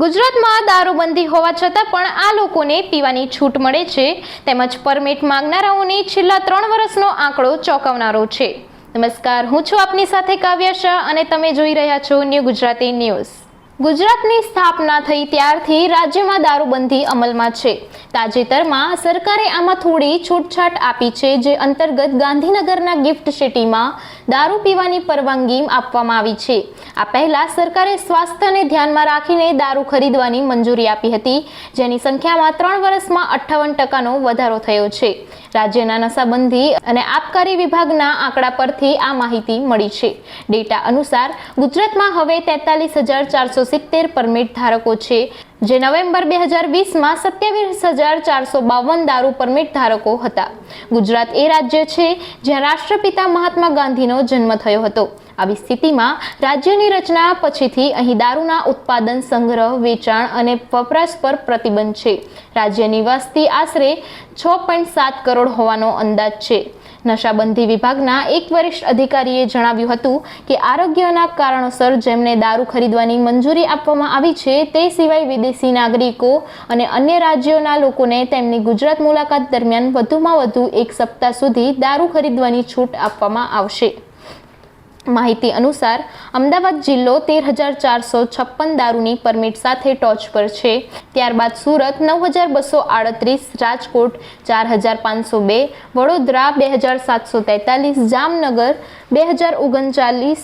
ગુજરાતમાં દારૂબંધી હોવા છતાં પણ આ લોકોને પીવાની છૂટ મળે છે. તેમજ પરમિટ માંગનારાઓને છેલ્લા ત્રણ વર્ષનો આંકડો ચોંકાવનારો છે. નમસ્કાર, હું છું આપની સાથે કાવ્યા શાહ અને તમે જોઈ રહ્યા છો ન્યૂ ગુજરાતી ન્યૂઝ. ગુજરાતની સ્થાપના થઈ ત્યારથી રાજ્યમાં દારૂબંધી અમલમાં છે. તાજેતરમાં સરકારે આમાં થોડી છૂટછાટ આપી છે જે અંતર્ગત ગાંધીનગરના ગિફ્ટ સિટીમાં દારૂ પીવાની પરવાનગી આપવામાં આવી છે. આ પહેલા સરકારે સ્વાસ્થ્યને ધ્યાનમાં રાખીને દારૂ ખરીદવાની મંજૂરી આપી હતી, જેની સંખ્યામાં ત્રણ વર્ષમાં અઠ્ઠાવન ટકાનો વધારો થયો છે. રાજ્યના નશાબંધી અને આબકારી વિભાગના આંકડા પરથી આ માહિતી મળી છે. ડેટા અનુસાર ગુજરાતમાં હવે તેતાલીસ હજાર ચારસો સિત્તેર પરમિટ ધારકો છે, જે નવેમ્બર બે હજાર વીસમાં સત્યાવીસ હજાર ચારસો બાવન દારૂ પરમિટ ધારકો હતા. ગુજરાત એ રાજ્ય છે જ્યાં રાષ્ટ્રપિતા મહાત્મા ગાંધીનો જન્મ થયો હતો. આવી સ્થિતિમાં રાજ્યની રચના પછીથી અહીં દારૂના ઉત્પાદન, સંગ્રહ, વેચાણ અને વપરાશ પર પ્રતિબંધ છે. રાજ્યની વસ્તી આશરે છ પોઈન્ટ સાત કરોડ હોવાનો અંદાજ છે. નશાબંધી વિભાગના એક વરિષ્ઠ અધિકારીએ જણાવ્યું હતું કે આરોગ્યના કારણોસર જેમને દારૂ ખરીદવાની મંજૂરી આપવામાં આવી છે, તે સિવાય વિદેશી નાગરિકો અને અન્ય રાજ્યોના લોકોને તેમની ગુજરાત મુલાકાત દરમિયાન વધુમાં વધુ એક સપ્તાહ સુધી દારૂ ખરીદવાની છૂટ આપવામાં આવશે. માહિતી અનુસાર, અમદાવાદ જિલ્લો તેર હજાર ચારસો છપ્પન દારૂની પરમિટ સાથે ટોચ પર છે. ત્યારબાદ સુરત નવ હજાર બસો આડત્રીસ, રાજકોટ ચાર હજાર પાંચસો બે, વડોદરા બે હજાર સાતસો તેતાલીસ, જામનગર બે હજાર ઓગણચાલીસ,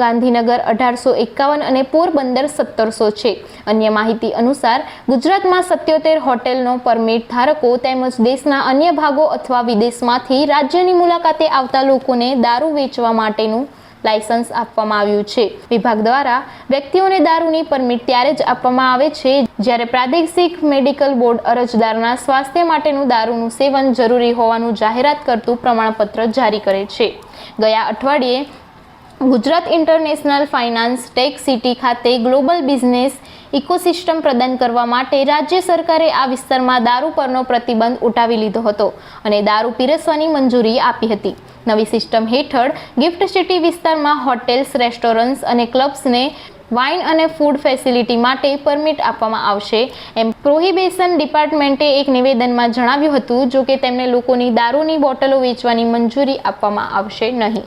ગાંધીનગર અઢારસો એકાવન અને પોરબંદર સત્તરસો છે. અન્ય માહિતી અનુસાર, ગુજરાતમાં સત્યોતેર હોટેલનો પરમિટ ધારકો તેમજ દેશના અન્ય ભાગો અથવા વિદેશમાંથી રાજ્યની મુલાકાતે આવતા લોકોને દારૂ વેચવા માટેનું લાયસન્સ આપવામાં આવ્યું છે. વિભાગ દ્વારા વ્યક્તિઓને દારૂની પરમિટ ત્યારે જ આપવામાં આવે છે, જ્યારે પ્રાદેશિક મેડિકલ બોર્ડ અરજદારના સ્વાસ્થ્ય માટેનું દારૂનું સેવન જરૂરી હોવાનું જાહેરાત કરતું પ્રમાણપત્ર જારી કરે છે. ગયા અઠવાડિયે Gujarat international finance tec city ખાતે ગ્લોબલ બિઝનેસ ઇકોસિસ્ટમ પ્રદાન કરવા માટે રાજ્ય સરકારે આ વિસ્તારમાં દારૂ પરનો પ્રતિબંધ ઉઠાવી લીધો હતો અને દારૂ પીરસવાની મંજૂરી આપી હતી. નવી સિસ્ટમ હેઠળ ગિફ્ટ સિટી વિસ્તારમાં હોટેલ્સ, રેસ્ટોરન્ટ્સ અને ક્લબ્સને વાઇન અને ફૂડ ફેસિલિટી માટે પરમિટ આપવામાં આવશે એમ પ્રોહિબિશન ડિપાર્ટમેન્ટે એક નિવેદનમાં જણાવ્યું હતું, જો કે તેમને લોકોની દારૂની બોટલો વેચવાની મંજૂરી આપવામાં આવશે નહીં.